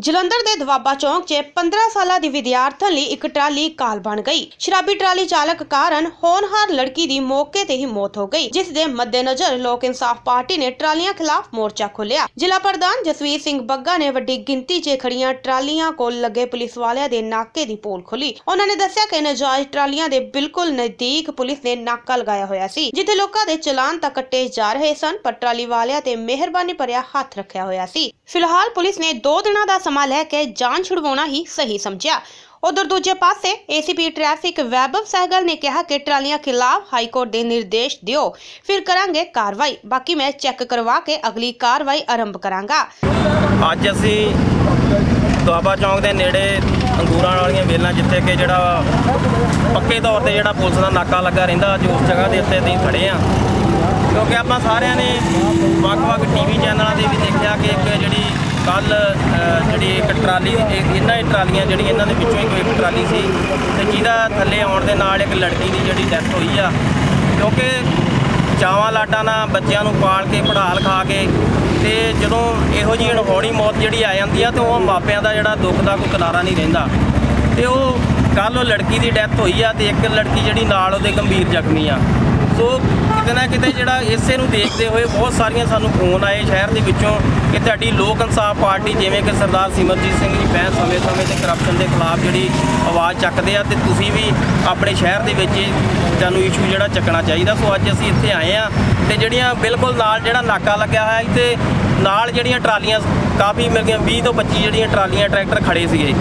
ਜਲੰਧਰ ਦੇ ਦਵਾਬਾ ਚੌਂਕ 'ਚ 15 ਸਾਲਾਂ ਦੀ ਵਿਦਿਆਰਥਣ ਲਈ ਇੱਕ ਟਰਾਲੀ ਕਾਲ ਬਣ ਗਈ। ਸ਼ਰਾਬੀ ਟਰਾਲੀ ਚਾਲਕ ਕਾਰਨ ਹੋਣਹਾਰ ਲੜਕੀ ਦੀ ਮੌਕੇ ਤੇ ਹੀ ਮੌਤ ਹੋ ਗਈ, ਜਿਸ ਦੇ ਮੱਦੇਨਜ਼ਰ ਲੋਕ ਇਨਸਾਫ ਪਾਰਟੀ ਨੇ ਟਰਾਲੀਆਂ ਖਿਲਾਫ ਮੋਰਚਾ ਖੋਲ੍ਹਿਆ। ਜ਼ਿਲ੍ਹਾ ਪ੍ਰਧਾਨ ਜਸਵੀਰ ਸਿੰਘ ਬੱਗਾ ਨੇ ਵੱਡੀ ਗਿਣਤੀ 'ਚ ਖੜੀਆਂ ਟਰਾਲੀਆਂ ਕੋਲ ਲੱਗੇ ਪੁਲਿਸ ਵਾਲਿਆਂ ਦੇ ਨਾਕੇ ਦੀ ਪੋਲ ਖੋਲੀ ਉਹਨਾਂ ਨੇ ਦੱਸਿਆ ਕਿ ਨਜਾਇਜ਼ ਟਰਾਲੀਆਂ ਦੇ ਬਿਲਕੁਲ ਨਜ਼ਦੀਕ ਪੁਲਿਸ ਨੇ ਨਾਕਾ ਲਗਾਇਆ ਹੋਇਆ ਸੀ, ਜਿੱਥੇ ਲੋਕਾਂ ਦੇ ਚਲਾਨ ਤਾਂ ਕੱਟੇ ਜਾ ਰਹੇ ਸਨ, ਪਰ ਟਰਾਲੀ ਵਾਲਿਆਂ ਤੇ ਮਿਹਰਬਾਨੀ ਭਰਿਆ ਹੱਥ ਰੱਖਿਆ ਹੋਇਆ ਸੀ। ਫਿਲਹਾਲ ਪੁਲਿਸ ਨੇ 2 ਦਿਨਾਂ ਦਾ ਸਮਾਂ ਲੈ ਕੇ ਜਾਂਚ ਛੁਡਵਾਉਣਾ ਹੀ ਸਹੀ ਸਮਝਿਆ। ਉਧਰ ਦੂਜੇ ਪਾਸੇ ਏਸੀਪੀ ਟ੍ਰੈਫਿਕ ਵੈਭਵ ਸਹਿਗਲ ਨੇ ਕਿਹਾ ਕਿ ਟਰਾਲੀਆਂ ਖਿਲਾਫ ਹਾਈ ਕੋਰਟ ਦੇ ਨਿਰਦੇਸ਼ ਦਿਓ। ਫਿਰ ਕਰਾਂਗੇ ਕਾਰਵਾਈ। ਬਾਕੀ ਮੈਂ ਚੈੱਕ ਕਰਵਾ ਕੇ ਅਗਲੀ ਕਾਰਵਾਈ ਆਰੰਭ ਕਰਾਂਗਾ। ਅੱਜ ਅਸੀਂ ਦੁਆਬਾ ਚੌਂਕ ਦੇ ਨੇੜੇ ਅੰਗੂਰਾਂ ਵਾਲੀਆਂ ਵੇਲਾਂ ਜਿੱਥੇ ਕਿ ਜਿਹੜਾ ਪੱਕੇ ਤੌਰ ਤੇ ਜਿਹੜਾ ਪੁਲਿਸ ਦਾ ਨਾਕਾ ਲੱਗਾ ਰਹਿੰਦਾ, ਅੱਜ ਉਸ ਜਗ੍ਹਾ ਦੇ ਉੱਤੇ ਅਸੀਂ ਖੜੇ ਆ ਕਿਉਂਕਿ ਆਪਾਂ ਸਾਰਿਆਂ ਨੇ ਵੱਖ-ਵੱਖ ਟੀਵੀ ਚੈਨਲਾਂ ਤੇ ਵੀ ਦੇਖਿਆ ਕਿ ਇੱਕ ਜਿਹੜੀ ਕੱਲ ਜਿਹੜੀ ਇੱਕ ਟਰਾਲੀ ਇਹਨਾਂ ਹੀ ਟਰਾਲੀਆਂ ਜਿਹੜੀਆਂ ਇਹਨਾਂ ਦੇ ਵਿੱਚੋਂ ਇੱਕ ਟਰਾਲੀ ਸੀ ਤੇ ਜਿਹਦਾ ਥੱਲੇ ਆਉਣ ਦੇ ਨਾਲ ਇੱਕ ਲੜਕੀ ਦੀ ਜਿਹੜੀ ਡੈਥ ਹੋਈ ਆ। ਕਿਉਂਕਿ ਚਾਵਾਂ ਲਾਡਾਂ ਨਾਲ ਬੱਚਿਆਂ ਨੂੰ ਪਾਲ ਕੇ ਪੜ੍ਹਾ ਲਿਖਾ ਕੇ ਤੇ ਜਦੋਂ ਇਹੋ ਜਿਹੀ ਅਣਹੋਣੀ ਮੌਤ ਜਿਹੜੀ ਆ ਜਾਂਦੀ ਆ ਤੇ ਉਹ ਮਾਪਿਆਂ ਦਾ ਜਿਹੜਾ ਦੁੱਖ ਦਾ ਕੋਈ ਕਿਨਾਰਾ ਨਹੀਂ ਰਹਿੰਦਾ। ਤੇ ਉਹ ਕੱਲ ਉਹ ਲੜਕੀ ਦੀ ਡੈਥ ਹੋਈ ਆ ਤੇ ਇੱਕ ਲੜਕੀ ਜਿਹੜੀ ਨਾਲ ਉਹਦੇ ਗੰਭੀਰ ਜ਼ਖਮੀ ਆ। ਸੋ ਕਿਤੇ ਨਾ ਕਿਤੇ ਜਿਹੜਾ ਇਸੇ ਨੂੰ ਦੇਖਦੇ ਹੋਏ ਬਹੁਤ ਸਾਰੀਆਂ ਸਾਨੂੰ ਫੋਨ ਆਏ ਸ਼ਹਿਰ ਦੇ ਵਿੱਚੋਂ ਕਿ ਤੁਹਾਡੀ ਲੋਕ ਇਨਸਾਫ ਪਾਰਟੀ ਜਿਵੇਂ ਕਿ ਸਰਦਾਰ ਸਿਮਰਜੀਤ ਸਿੰਘ ਜੀ ਬੈਂਸ ਸਮੇਂ-ਸਮੇਂ ਤੇ ਕਰਪਸ਼ਨ ਦੇ ਖਿਲਾਫ ਜਿਹੜੀ ਆਵਾਜ਼ ਚੱਕਦੇ ਆ ਤੇ ਤੁਸੀਂ ਵੀ ਆਪਣੇ ਸ਼ਹਿਰ ਦੇ ਵਿੱਚ ਇਹ ਤੁਹਾਨੂੰ ਇਸ਼ੂ ਜਿਹੜਾ ਚੱਕਣਾ ਚਾਹੀਦਾ। ਸੋ ਅੱਜ ਅਸੀਂ ਇੱਥੇ ਆਏ ਆ ਤੇ ਜਿਹੜੀਆਂ ਬਿਲਕੁਲ ਨਾਲ ਜਿਹੜਾ ਨਾਕਾ ਲੱਗਿਆ ਹੋਇਆ ਸੀ ਨਾਲ ਜਿਹੜੀਆਂ ਟਰਾਲੀਆਂ ਕਾਫੀ ਮਿਲ ਗਈਆਂ 20 ਤੋਂ 25 ਜਿਹੜੀਆਂ ਟਰਾਲੀਆਂ ਟਰੈਕਟਰ ਖੜੇ ਸੀਗੇ।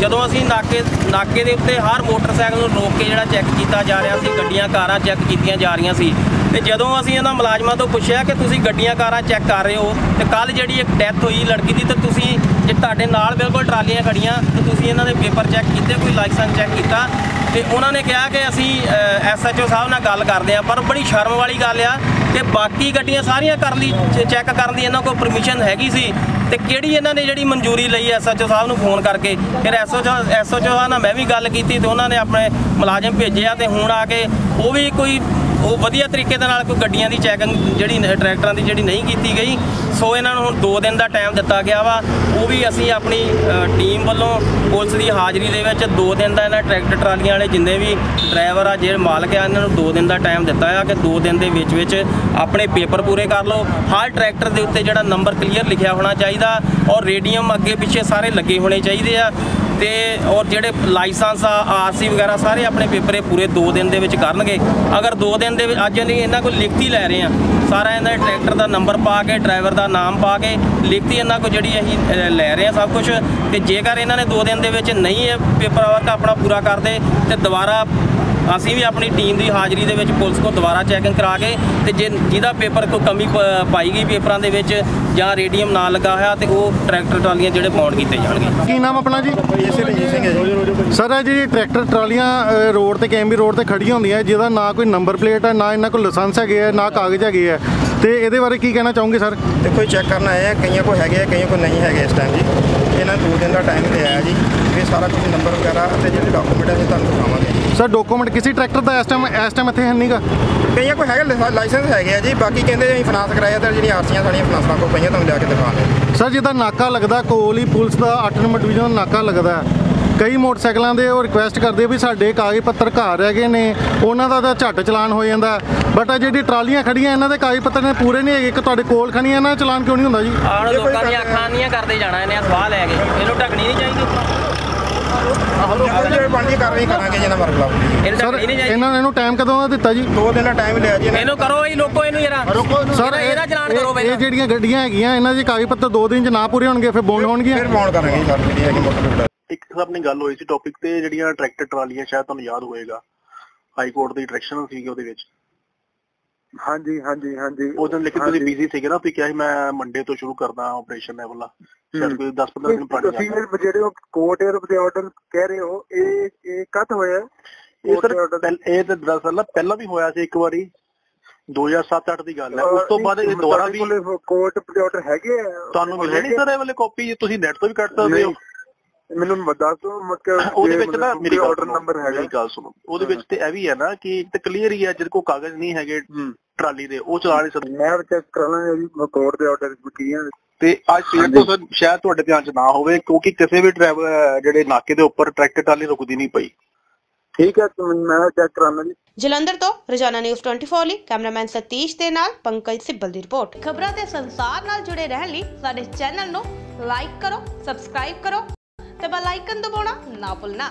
ਜਦੋਂ ਅਸੀਂ ਨਾਕੇ ਨਾਕੇ ਦੇ ਉੱਤੇ ਹਰ ਮੋਟਰਸਾਈਕਲ ਨੂੰ ਰੋਕ ਕੇ ਜਿਹੜਾ ਚੈੱਕ ਕੀਤਾ ਜਾ ਰਿਹਾ ਸੀ, ਗੱਡੀਆਂ, ਕਾਰਾਂ ਚੈੱਕ ਕੀਤੀਆਂ ਜਾ ਰਹੀਆਂ ਸੀ ਤੇ ਜਦੋਂ ਅਸੀਂ ਇਹਨਾਂ ਮੁਲਾਜ਼ਮਾਂ ਤੋਂ ਪੁੱਛਿਆ ਕਿ ਤੁਸੀਂ ਗੱਡੀਆਂ ਕਾਰਾਂ ਚੈੱਕ ਕਰ ਰਹੇ ਹੋ ਤੇ ਕੱਲ ਜਿਹੜੀ ਇੱਕ ਡੈਥ ਹੋਈ ਲੜਕੀ ਦੀ ਤੇ ਤੁਸੀਂ ਜੇ ਤੁਹਾਡੇ ਨਾਲ ਬਿਲਕੁਲ ਟਰਾਲੀਆਂ ਖੜੀਆਂ ਤੇ ਤੁਸੀਂ ਇਹਨਾਂ ਦੇ ਪੇਪਰ ਚੈੱਕ ਕੀਤੇ, ਕੋਈ ਲਾਇਸੈਂਸ ਚੈੱਕ ਕੀਤਾ ਤੇ ਉਹਨਾਂ ਨੇ ਕਿਹਾ ਕਿ ਅਸੀਂ ਐਸਐਚਓ ਸਾਹਿਬ ਨਾਲ ਗੱਲ ਕਰਦੇ ਆ ਪਰ ਬੜੀ ਸ਼ਰਮ ਵਾਲੀ ਗੱਲ ਆ ਕਿ ਬਾਕੀ ਗੱਡੀਆਂ ਸਾਰੀਆਂ ਕਰਨ ਦੀ ਚੈੱਕ ਕਰਨ ਦੀ ਇਹਨਾਂ ਕੋਲ ਪਰਮਿਸ਼ਨ ਹੈਗੀ ਸੀ ਤੇ ਕਿਹੜੀ ਇਹਨਾਂ ਨੇ ਜਿਹੜੀ ਮਨਜ਼ੂਰੀ ਲਈ ਐਸਐਚਓ ਸਾਹਿਬ ਨੂੰ ਫੋਨ ਕਰਕੇ? ਫਿਰ ਐਸਐਚਓ ਐਸਐਚਓ ਸਾਹਿਬ ਨਾਲ ਮੈਂ ਵੀ ਗੱਲ ਕੀਤੀ ਤੇ ਉਹਨਾਂ ਨੇ ਆਪਣੇ ਮੁਲਾਜ਼ਮ ਭੇਜਿਆ ਤੇ ਹੁਣ ਆ ਕੇ ਉਹ ਵੀ ਕੋਈ ਉਹ ਵਧੀਆ ਤਰੀਕੇ ਦੇ ਨਾਲ ਕੋਈ ਗੱਡੀਆਂ ਦੀ ਚੈਕਿੰਗ ਜਿਹੜੀ ਟਰੈਕਟਰਾਂ ਦੀ ਜਿਹੜੀ ਨਹੀਂ ਕੀਤੀ ਗਈ, ਸੋ ਇਹਨਾਂ ਨੂੰ ਹੁਣ 2 ਦਿਨ ਦਾ ਟਾਈਮ ਦਿੱਤਾ ਗਿਆ ਵਾ। ਉਹ ਵੀ ਅਸੀਂ ਆਪਣੀ ਟੀਮ ਵੱਲੋਂ ਪੁਲਿਸ ਦੀ ਹਾਜ਼ਰੀ ਦੇ ਵਿੱਚ 2 ਦਿਨ ਦਾ ਇਹਨਾਂ ਟਰੈਕਟਰ ਟਰਾਲੀਆਂ ਵਾਲੇ ਜਿੰਨੇ ਵੀ ਡਰਾਈਵਰ ਆ, ਜਿਹੜੇ ਮਾਲਕ ਆ, ਇਹਨਾਂ ਨੂੰ 2 ਦਿਨ ਦਾ ਟਾਈਮ ਦਿੱਤਾ ਆ ਕਿ 2 ਦਿਨ ਦੇ ਵਿੱਚ ਵਿੱਚ ਆਪਣੇ ਪੇਪਰ ਪੂਰੇ ਕਰ ਲਓ। ਹਰ ਟਰੈਕਟਰ ਦੇ ਉੱਤੇ ਜਿਹੜਾ ਨੰਬਰ ਕਲੀਅਰ ਲਿਖਿਆ ਹੋਣਾ ਚਾਹੀਦਾ ਔਰ ਰੇਡੀਅਮ ਅੱਗੇ ਪਿੱਛੇ ਸਾਰੇ ਲੱਗੇ ਹੋਣੇ ਚਾਹੀਦੇ ਆ। ਤੇ ਔਰ ਜਿਹੜੇ ਲਾਇਸੈਂਸ ਆ, ਆਰਸੀ ਵਗੈਰਾ ਸਾਰੇ ਆਪਣੇ ਪੇਪਰੇ ਪੂਰੇ 2 ਦਿਨ ਦੇ ਵਿੱਚ ਕਰਨਗੇ। ਅਗਰ 2 ਦਿਨ ਦੇ ਵਿੱਚ ਅੱਜ ਨਹੀਂ ਇਹਨਾਂ ਕੋਲ ਲਿਖਤੀ ਲੈ ਰਹੇ ਆ ਸਾਰਾ ਇਹਨਾਂ ਦੇ ਟਰੈਕਟਰ ਦਾ ਨੰਬਰ ਪਾ ਕੇ, ਡਰਾਈਵਰ ਦਾ ਨਾਮ ਪਾ ਕੇ ਲਿਖਤੀ ਇਹਨਾਂ ਕੋਲ ਜਿਹੜੀ ਅਸੀਂ ਲੈ ਰਹੇ ਆ ਸਭ ਕੁਝ ਤੇ ਜੇਕਰ ਇਹਨਾਂ ਨੇ 2 ਦਿਨ ਦੇ ਵਿੱਚ ਨਹੀਂ ਇਹ ਪੇਪਰ ਵਰਕ ਆਪਣਾ ਪੂਰਾ ਕਰਦੇ ਤੇ ਦੁਬਾਰਾ ਅਸੀਂ ਵੀ ਆਪਣੀ ਟੀਮ ਦੀ ਹਾਜ਼ਰੀ ਦੇ ਵਿੱਚ ਪੁਲਿਸ ਕੋਲ ਦੁਬਾਰਾ ਚੈਕਿੰਗ ਕਰਾ ਕੇ ਤੇ ਜੇ ਜਿਹਦਾ ਪੇਪਰ ਕੋਈ ਕਮੀ ਪਾਈ ਗਈ ਪੇਪਰਾਂ ਦੇ ਵਿੱਚ ਜਾਂ ਰੇਡੀਅਮ ਨਾ ਲੱਗਾ ਹੋਇਆ ਤੇ ਉਹ ਟਰੈਕਟਰ ਟਰਾਲੀਆਂ ਜਿਹੜੇ ਬਾਉਂਡ ਕੀਤੇ ਜਾਣਗੇ। ਕੀ ਨਾਮ ਆਪਣਾ ਜੀ? ਇਸੇ ਰਣਜੀਤ ਸਿੰਘ ਹੈ ਜੀ। ਸਰ ਜਿਹੜੀ ਟਰੈਕਟਰ ਟਰਾਲੀਆਂ ਰੋਡ ਤੇ ਕੈਂਬੀ ਰੋਡ ਤੇ ਖੜੀਆਂ ਹੁੰਦੀਆਂ ਜਿਹਦਾ ਨਾ ਕੋਈ ਨੰਬਰ ਪਲੇਟ ਹੈ ਨਾ ਇਹਨਾਂ ਕੋਲ ਲਾਇਸੈਂਸ ਹੈਗੇ ਆ ਨਾ ਕਾਗਜ਼ ਹੈਗੇ ਆ ਤੇ ਇਹਦੇ ਬਾਰੇ ਕੀ ਕਹਿਣਾ ਚਾਹੋਗੇ ਸਰ? ਦੇਖੋ ਚੈੱਕ ਕਰਨ ਆਏ ਆ ਕਈਆਂ ਕੋਲ ਹੈਗੇ ਆ ਕਈਆਂ ਕੋਲ ਨਹੀਂ ਹੈਗੇ ਇਸ ਟਾਈਮ ਜੀ। ਇਹਨਾਂ ਨੂੰ ਦੋ ਦਿਨ ਦਾ ਟਾਈਮ ਲਿਆ ਜੀ। ਇਹ ਸਾਰਾ ਕੁਝ ਨੰਬਰ ਵਗੈਰਾ ਅਤੇ ਜਿਹੜੇ ਡਾਕੂਮੈਂਟ ਇਹ ਤੁਹਾਨੂੰ ਦਿਖਾਵਾਂਗੇ। ਸਰ ਡਾਕੂਮੈਂਟ ਕਿਸੇ ਟਰੈਕਟਰ ਦਾ ਇਸ ਟਾਈਮ ਇਸ ਟਾਈਮ ਇੱਥੇ ਹੈ ਨਹੀਂਗਾ ਕਈਆਂ ਕੋਲ ਹੈਗੇ ਲਾਇਸੈਂਸ- ਲਾਇਸੈਂਸ ਹੈਗੇ ਆ ਜੀ ਬਾਕੀ ਕਹਿੰਦੇ ਅਸੀਂ ਫਾਈਨਾਂਸ ਕਰਾਇਆ ਤਾਂ ਜਿਹੜੀਆਂ ਆਰਸੀਆਂ ਸਾਡੀਆਂ ਫਾਈਨਾਂਸਾਂ ਕੋਲ ਪਈਆਂ ਤੁਹਾਨੂੰ ਲਿਆ ਕੇ ਦਿਖਾਵਾਂਗੇ। ਸਰ ਜਿਹਦਾ ਨਾਕਾ ਲੱਗਦਾ ਕੋਲ ਹੀ ਪੁਲਿਸ ਦਾ 8 ਨੰਬਰ ਡਿਵੀਜ਼ਨ ਦਾ ਨਾਕਾ ਲੱਗਦਾ। ਕਈ ਮੋਟਰਸਾਈਕਲਾਂ ਦੇ ਉਹ ਰਿਕੁਐਸਟ ਕਰਦੇ ਵੀ ਸਾਡੇ ਕਾਗਜ਼ ਪੱਤਰ ਘਰ ਹੈਗੇ ਨੇ ਉਹਨਾਂ ਦਾ ਤਾਂ ਝੱਟ ਚਲਾਨ ਹੋ ਜਾਂਦਾ ਬਟ ਆ ਜਿਹੜੀ ਟਰਾਲੀਆਂ ਖੜੀਆਂ ਇਹਨਾਂ ਦੇ ਕਾਗਜ਼ ਪੱਤਰ ਨੇ ਪੂਰੇ ਨਹੀਂ ਹੈਗੇ ਕਿ ਤੁਹਾਡੇ ਕੋਲ ਖੜੀਆਂ ਇਹਨਾਂ ਦਾ ਚਲਾਨ ਕਿਉਂ ਨਹੀਂ ਹੁੰਦਾ ਜੀ? ਆਹ ਕੋਈ ਲੋਕਾਂ ਦੀਆਂ ਅੱਖਾਂ ਨਹੀਂ ਕਰਦੇ ਜਾਣਾ ਇਹਨੇ ਸਵਾਲ ਲੈ ਕੇ ਇਹਨੂੰ ਢੱਕਣੀ ਨਹੀਂ ਚਾਹੀਦੀ। ਜਿਹੜੇ ਬਣਦੀ ਕਾਰਵਾਈ ਕਰਾਂਗੇ ਜਿਹਨਾਂ ਮਰ ਖਿਲਾਫ ਇਹਨੂੰ ਸਰ ਢੱਕਣੀ ਨਹੀਂ ਚਾਹੀਦੀ ਇਹਨਾਂ ਨੇ ਇਹਨੂੰ ਟਾਈਮ ਕਦੋਂ ਦਾ ਦਿੱਤਾ ਜੀ? ਦੋ ਦਿਨ ਦਾ ਟਾਈਮ ਲਿਆ ਜੀ ਇਹਨਾਂ। ਇਹਨੂੰ ਕਰੋ ਇਹ ਲੋਕੋ ਇਹਨੂੰ ਯਾਰ ਸਰ ਇਹਦਾ- ਇਹਦਾ ਚਲਾਨ ਇਹ- ਕਰੋ ਇਹ ਪਹਿਲਾਂ। ਜਿਹੜੀਆਂ ਗੱਡੀਆਂ ਹੈਗੀਆਂ ਇਹਨਾਂ ਦੇ ਕਾਗਜ਼ ਪੱਤਰ 2 ਦਿਨ ਚ ਨਾ ਪੂਰੇ ਹੋਣਗੇ ਫਿਰ ਬੌਂਡ ਹੋਣਗੀਆਂ? ਫਿਰ ਫੋਨ ਕਰਾਂਗੇ ਜੀ ਸਰ ਜਿਹੜੀ ਹੈਗੀ ਮੋਟਰ ਇੱਕ ਤਾਂ ਆਪਣੀ ਗੱਲ ਹੋਈ ਸੀ ਟੌਪਿਕ ਤੇ ਜਿਹੜੀਆਂ ਟਰੈਕਟਰ ਟਰਾਲੀਆਂ ਸ਼ਾਇਦ ਤੁਹਾਨੂੰ ਯਾਦ ਹੋਏਗਾ। ਹਾਈ ਕੋਰਟ ਦੀ ਡਾਇਰੈਕਸ਼ਨ ਸੀਗੀ ਉਹਦੇ ਵਿੱਚ। ਹਾਂਜੀ ਹਾਂਜੀ ਹਾਂਜੀ। ਉਸ ਦਿਨ ਲੇਕਿਨ ਤੁਸੀਂ ਬਿਜ਼ੀ ਸੀਗੇ ਨਾ ਤੁਸੀਂ ਕਿਹਾ ਸੀ ਮੈਂ ਮੰਡੇ ਤੋਂ ਸ਼ੁਰੂ ਕਰਦਾ ਆਪਰੇਸ਼ਨ ਇਹ ਵਾਲਾ ਸ਼ਾਇਦ ਕੋਈ 10-15 ਦਿਨ ਪੁਰਾਣੀ ਤੁਸੀਂ ਜਿਹੜੇ ਦੇ ਆਰਡਰ ਕਹਿ ਰਹੇ ਹੋ ਇਹ ਇਹ ਕਦ ਹੋਇਆ? ਇਹ ਸਰ Court order- ਪਹਿਲ- ਇਹ ਤਾਂ ਦਰਅਸਲ ਨਾ ਪਹਿਲਾਂ ਵੀ ਹੋਇਆ ਸੀ ਇੱਕ ਵਾਰੀ 2007-8 ਦੀ ਗੱਲ ਹੈ ਉਸ ਤੋਂ ਬਾਅਦ ਇਹ ਦੁਬਾਰਾ ਵੀ ਕੋਰਟ ਦੇ ਆਰਡਰ ਹੈਗੇ ਆ? ਤੁਹਾਨੂੰ ਮਿਲੇ ਨਹੀਂ ਸਰ ਇਹ ਵਾਲੇ ਕਾਪੀ ਤੁਸੀਂ ਨੈਟ ਤੋਂ ਵੀ ਕੱਢ ਸਕਦੇ ਹੋ। ਨਹੀਂ, ਮੈਨੂੰ ਦੱਸ ਦਿਓ ਮਤਲਬ ਉਹਦੇ ਵਿੱਚ ਨਾ ਮੇਰੀ ਆਰਡਰ ਨੰਬਰ ਹੈਗਾ। ਗੱਲ ਸੁਣੋ। ਉਹਦੇ ਵਿੱਚ ਤੇ ਇਹ ਵੀ ਹੈ ਨਾ ਕਿ ਇੱਕ ਤਾਂ ਕਲੀਅਰ ਹੀ ਹੈ ਜਿਹਦੇ ਕੋਲ ਕਾਗਜ਼ ਨਹੀਂ ਹੈਗੇ। ਟਰਾਲੀ ਦੇ ਉਹ ਚਲਾ ਨਹੀਂ ਸਕਦੇ। ਮੈਂ ਚੈੱਕ ਕਰਾਣਾ ਜੀ ਕੋਰਟ ਦੇ ਆਰਡਰ ਕੀ ਹੈ ਤੇ ਅੱਜ ਸਵੇਰ ਤੋਂ ਸਰ ਸ਼ਾਇਦ ਤੁਹਾਡੇ ਧਿਆਨ 'ਚ ਨਾ ਹੋਵੇ ਕਿਉਂਕਿ ਕਿਸੇ ਵੀ ਡਰਾਈਵਰ ਜਿਹੜੇ ਨਾਕੇ ਦੇ ਉੱਪਰ ਟਰੈਕਟਰ ਟਰਾਲੀ ਰੁਕਦੀ ਨਹੀਂ ਪਈ। ਠੀਕ ਹੈ ਮੈਂ ਚੈੱਕ ਕਰਾਉਣਾ ਜੀ। ਜਲੰਧਰ ਤੋਂ ਰੋਜ਼ਾਨਾ ਨਿਊਜ਼ 24 ਲਈ ਕੈਮਰਾਮੈਨ ਸਤੀਸ਼ ਦੇ ਨਾਲ ਪੰਕਜ ਸਿੱਬਲ ਦੀ ਰਿਪੋਰਟ ਖਬਰਾਂ ਤੇ ਸੰਸਾਰ ਨਾਲ ਜੁੜੇ ਰਹਿਣ ਲਈ ਸਾਡੇ ਚੈਨਲ ਨੂੰ ਲਾਈਕ ਕਰੋ ਸਬਸਕ੍ਰਾਈਬ ਕਰੋ ਤੇ ਬੈਲ ਆਈਕਨ ਦਬਾਉਣਾ ਨਾ ਭੁੱਲਣਾ।